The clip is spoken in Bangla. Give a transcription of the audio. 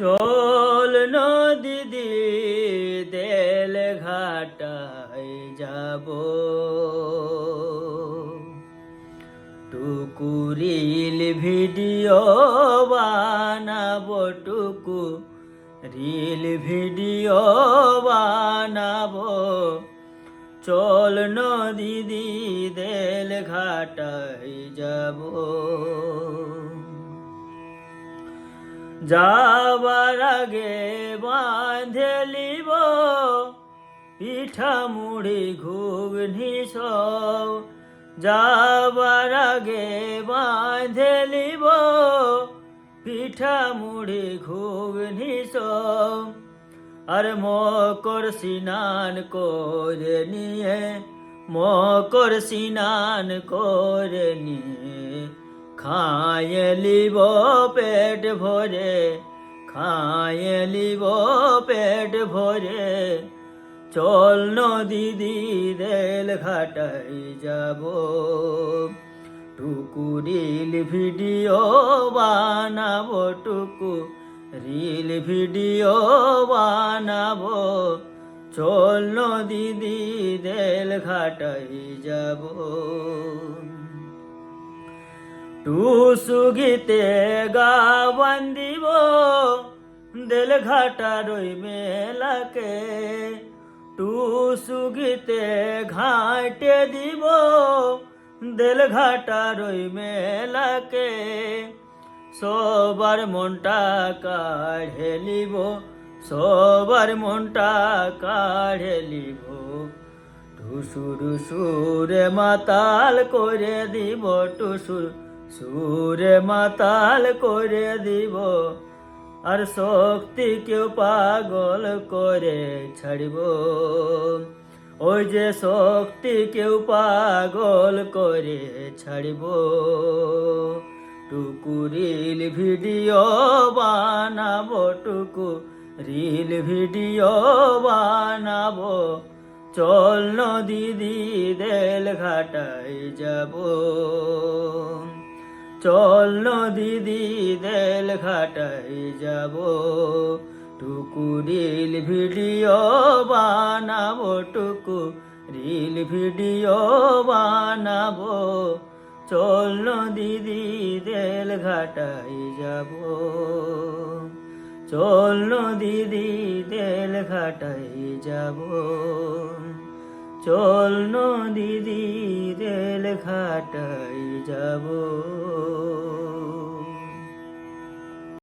চল নদী দেল ঘাটায় যাব। টুকুরিল ভিডিও বানাবো, টুকু রিল ভিডিও বানাবো। চল নদী দেল ঘাটায় যাব। যাবার আগে বাঁধে লিব পিঠা মুড়ি, ঘুগনি সব। যাবার আগে বাঁধে লিব পিঠা মুড়ি, ঘুগনি সব। আর মকর স্নান করে নিয়ে, মকর স্নান করে নিয়ে খায় লিব পেট ভরে খায় লিব পেট ভরে। চল নদী রেল ঘাটাই যাব। টুকুরিল ভিডিও বানাবো টুকু রিল ভিডিও বানাবো। চল নদী রেল ঘাটাই যাব। টুসু গা দিব দেল ঘাটার ওই মেলাকে টুসু গীতে ঘাটে দিব দেল ঘাটার ওই মেলাকে সবার মনটা কাঢ়ে লিব সবার মনটা কাঢ়ে লিব টুসুর সুরে মাতাল করে দিব টুসুর সুরে মাতাল করে দিব, আর শক্তি কেউ পাগল করে ছাড়ব। ওই যে শক্তি কেউ পাগল করে ছাড়ব। টুকু রিল ভিডিও বানাবো টুকু রিল ভিডিও বানাবো। চল নদী দেল ঘাটাই যাব। চল নদী দেল ঘাটাই যাব। টুকু রিল ভিডিও বানাবো, টুকু রিল ভিডিও বানাবো। চল নদী দেল ঘাটাই যাব। চল নদী দেল ঘাটাই যাব। চল নদী রেল ঘাটাই যাব।